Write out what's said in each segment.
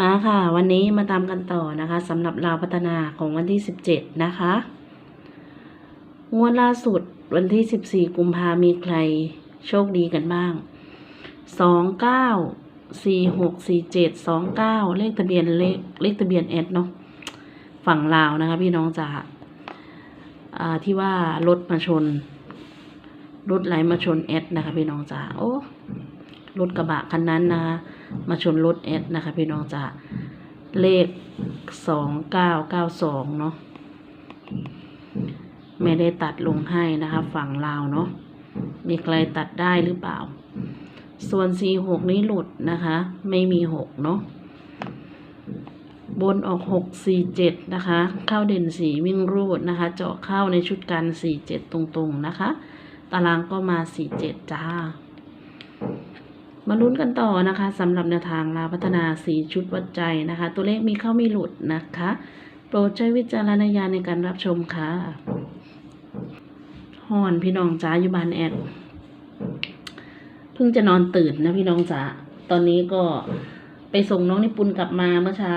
มาค่ะ วันนี้มาตามกันต่อนะคะสำหรับราวพัฒนาของวันที่ 17 นะคะ งวดล่าสุดวันที่ 14 กุมภามีใครโชคดีกันบ้าง 29 46 47 29 เลขทะเบียนเลขเลขทะเบียนแอดเนาะฝั่งลาวนะคะพี่น้องจ๋าที่ว่ารถมาชน รถไหลมาชนแอดนะคะพี่น้องจ๋าโอ้รถกระบะคันนั้นนะคะ มาชนรถแอดนะคะ พี่น้องจ๋าเลขสองเก้าเก้าสองเนาะไม่ได้ตัดลงให้นะคะ ฝั่งลาวเนาะมีใครตัดได้หรือเปล่า ส่วนสี่หกนี้หลุดนะคะ ไม่มีหกเนาะบนออกหกสี่เจ็ดนะคะ เข้าเด่นสีวิ่งรูดนะคะ เจาะเข้าในชุดกันสี่เจ็ดตรงๆนะคะ ตารางก็มาสี่เจ็ดจ้า มาลุ้นกันต่อนะคะสำหรับแนวทางลาพัฒนาสีชุดวัดใจนะคะ ตัวเลขมีเข้ามีหลุดนะคะ โปรดใช้วิจารณญาณในการรับชมค่ะห่อนพี่น้องจ๋าอยู่บ้านแอดเพิ่งจะนอนตื่นนะพี่น้องจ๋าตอนนี้ก็ไปส่งน้องนิปุนกลับมาเมื่อเช้า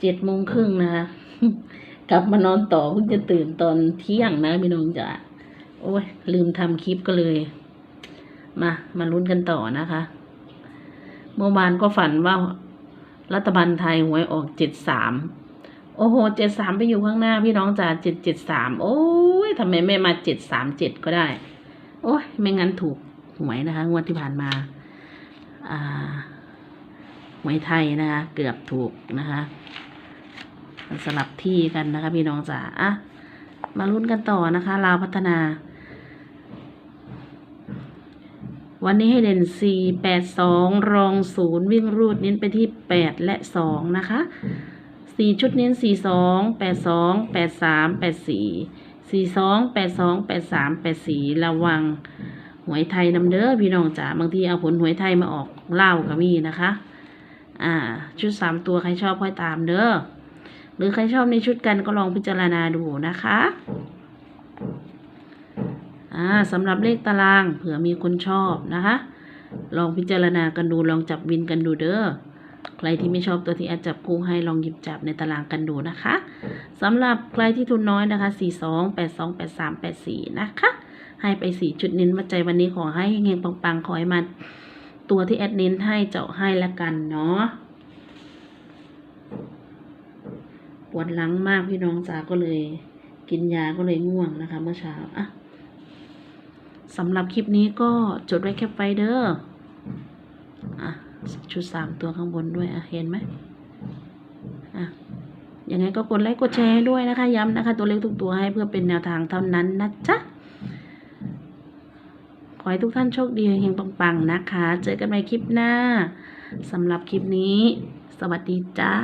เจ็ดโมงครึ่งนะคะกลับมานอนต่อเพิ่งจะตื่นตอนเที่ยงนะพี่น้องจ๋าโอ้ยลืมทำคลิปก็เลย มามาลุ้นกันต่อนะคะ เมื่อวานก็ฝันว่ารัฐบาลไทยหวยออกเจ็ดสามโอ้โหเจ็ดสามไปอยู่ข้างหน้าพี่น้องจ๋าเจ็ดเจ็ดสามโอ้ยทำไมไม่มาเจ็ดสามเจ็ดก็ได้ โอ้ยไม่งั้นถูกหวยนะคะงวดที่ผ่านมา อ่าหวยไทยนะคะ เกือบถูกนะคะสลับที่กันนะคะพี่น้องจ๋าอะมาลุ้นกันต่อนะคะลาวพัฒนา วันนี้ให้เด่นสี่แปดสองรองศูนย์วิ่งรูดเน้นไปที่แปดและสองนะคะสี่ชุดเน้นสี่สองแปดสองแปดสามแปดสี่สี่สองแปดสองแปดสามแปดสี่ระวังหวยไทยนำเด้อพี่น้องจ๋าบางทีเอาผลหวยไทยมาออกเล่าวก็มีนะคะ อ่า ชุดสามตัวใครชอบค่อยตามเด้อหรือใครชอบในชุดกันก็ลองพิจารณาดูนะคะ อ่าสำหรับเลขตารางเผื่อมีคนชอบนะคะ ลองพิจารณากันดูลองจับวินกันดูเด้อใครที่ไม่ชอบตัวที่แอดจับคู่ให้ลองหยิบจับในตารางกันดูนะคะสำหรับใครที่ทุนน้อยนะคะ 42 82 83 84 นะคะ ให้ไป4จุดเน้นวัดใจวันนี้ขอให้เฮงๆปังๆ ขอให้มาตัวที่แอดเน้นให้เจาะให้ละกันเนาะปวดหลังมากพี่น้องจ๋าก็เลย กินยาก็เลยง่วงนะคะเมื่อเช้าอะ สำหรับคลิปนี้ก็จดไว้แคปไฟเดอร์อะชุดสามตัวข้างบนด้วยอะเห็นไหมอะยังไงก็กดไลค์กดแชร์ให้ด้วยนะคะ ย้ำนะคะ ตัวเลขทุกตัวให้เพื่อเป็นแนวทางเท่านั้นนะจ๊ะขอให้ทุกท่านโชคดีเฮงปังๆนะคะ เจอกันใหม่คลิปหน้าสำหรับคลิปนี้ สวัสดีจ้า